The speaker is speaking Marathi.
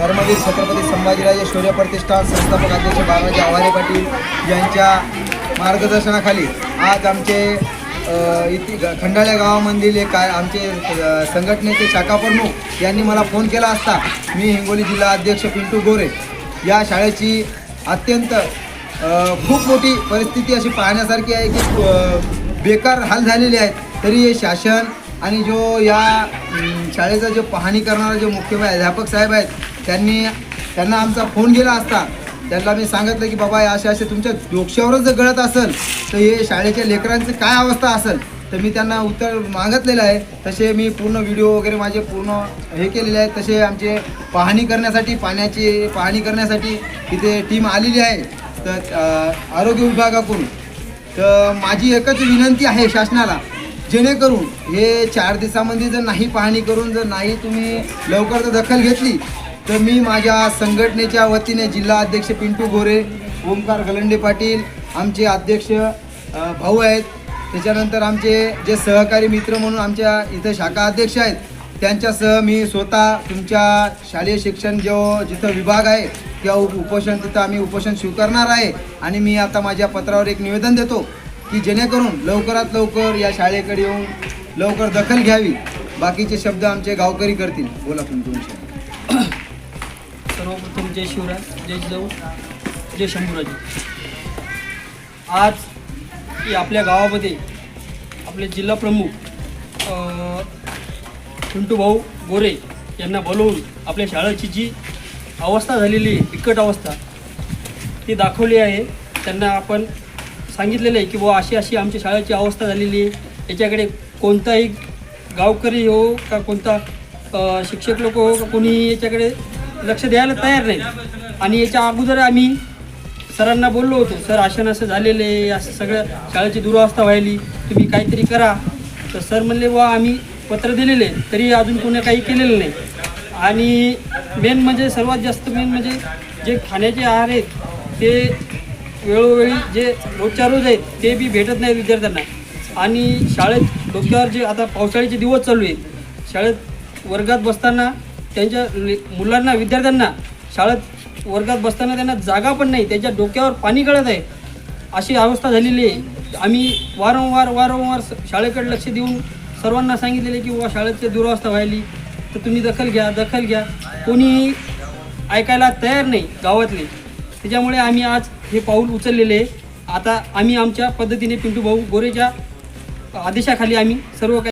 धर्मवीर छत्रपती संभाजीराजे शौर्य प्रतिष्ठान संस्थापक अध्यक्ष बाळाजी आव्हारे पाटील यांच्या मार्गदर्शनाखाली आज आमचे इथे खंडाळ्या गावामधील एक काय आमचे संघटनेचे शाखा प्रमुख यांनी मला फोन केला असता. मी हिंगोली जिल्हा अध्यक्ष पिंटू गोरे. या शाळेची अत्यंत खूप मोठी परिस्थिती अशी पाहण्यासारखी आहे की बेकार हाल झालेले आहेत. तरी हे शासन आणि जो या शाळेचा शाळेचं पाहणी करणारा जो मुख्य अध्यापक साहेब आहेत त्यांनी त्यांना आमचा फोन गेला असता. त्यांना मी सांगितलं की बाबा असे असे तुमच्या डोक्यावरच जर गळत असेल तर हे शाळेच्या लेकरांची काय अवस्था असेल? तर मी त्यांना उत्तर मागितलेलं आहे. तसे मी पूर्ण व्हिडिओ वगैरे माझे पूर्ण हे केलेले आहेत. तसे आमचे पाहणी करण्यासाठी पाण्याची पाहणी करण्यासाठी इथे टीम आलेली आहे. तर आरोग्य विभागाकडून. तर माझी एकच विनंती आहे शासनाला जेणेकरून हे चार दिवसामध्ये जर नाही पाहणी करून जर नाही तुम्ही लवकर जर दखल घेतली तर मी माझ्या संघटनेच्या वतीने जिल्हा अध्यक्ष पिंटू गोरे ओमकार गलंडे पाटील आमचे अध्यक्ष भाऊ आहेत. त्याच्यानंतर आमचे जे सहकारी मित्र म्हणून आमच्या इथं शाखा अध्यक्ष आहेत. त्यांच्यासह मी स्वतः तुमच्या शालेय शिक्षण जो जिथं विभाग आहे त्या उप- उपोषण तिथं आम्ही उपोषण स्वीकारणार आहे. आणि मी आता माझ्या पत्रावर एक निवेदन देतो. की जेणेकरून लवकरात लवकर या शाळेकडे येऊन लवकर दखल घ्यावी. बाकीचे शब्द आमचे गावकरी करतील. बोला तुम्ही. तुमचे सर्वप्रथम जय शिवराज जय जाऊ जय शंभूराजे. आज की आपल्या गावामध्ये आपले जिल्हा प्रमुख पिंटू भाऊ गोरे यांना बोलवून आपल्या शाळेची जी अवस्था झालेली आहे बिकट अवस्था ती दाखवली आहे. त्यांना आपण सांगितलेलं आहे की बुवा अशी अशी आमच्या शाळेची अवस्था झालेली आहे. याच्याकडे कोणताही गावकरी हो का कोणता शिक्षक लोक हो का कोणी याच्याकडे लक्ष द्यायला तयार नाही. आणि याच्या अगोदर आम्ही सरांना बोललो होतो सर अशा असं झालेलं आहे असं सगळं शाळेची दुरावस्था व्हायली तुम्ही काहीतरी करा. तर सर म्हणले वा आम्ही पत्र दिलेले तरी अजून कोणी काही केलेलं नाही. आणि मेन म्हणजे सर्वात जास्त मेन म्हणजे जे खाण्याचे आहार आहेत ते वेळोवेळी जे रोजच्या रोज आहेत ते बी भेटत नाहीत विद्यार्थ्यांना. आणि शाळेत डोक्यावर जे आता पावसाळ्याचे दिवस चालू आहेत शाळेत वर्गात बसताना त्यांच्या मुलांना विद्यार्थ्यांना शाळेत वर्गात बसताना त्यांना जागा पण नाही त्यांच्या डोक्यावर पाणी गळत आहे. अशी अवस्था झालेली आहे. आम्ही वारंवार वारंवार स- शाळेकडे लक्ष देऊन सर्वांना सांगितलेले की बाबा शाळेची दुरावस्था व्हायली. तर तुम्ही दखल घ्या दखल घ्या. कोणीही ऐकायला तयार नाही गावातले. त्याच्यामुळे आम्ही आज हे पाऊल उचललेले आहे. आता आम्ही आमच्या पद्धतीने पिंटू भाऊ गोरेच्या आदेशाखाली आम्ही सर्व काही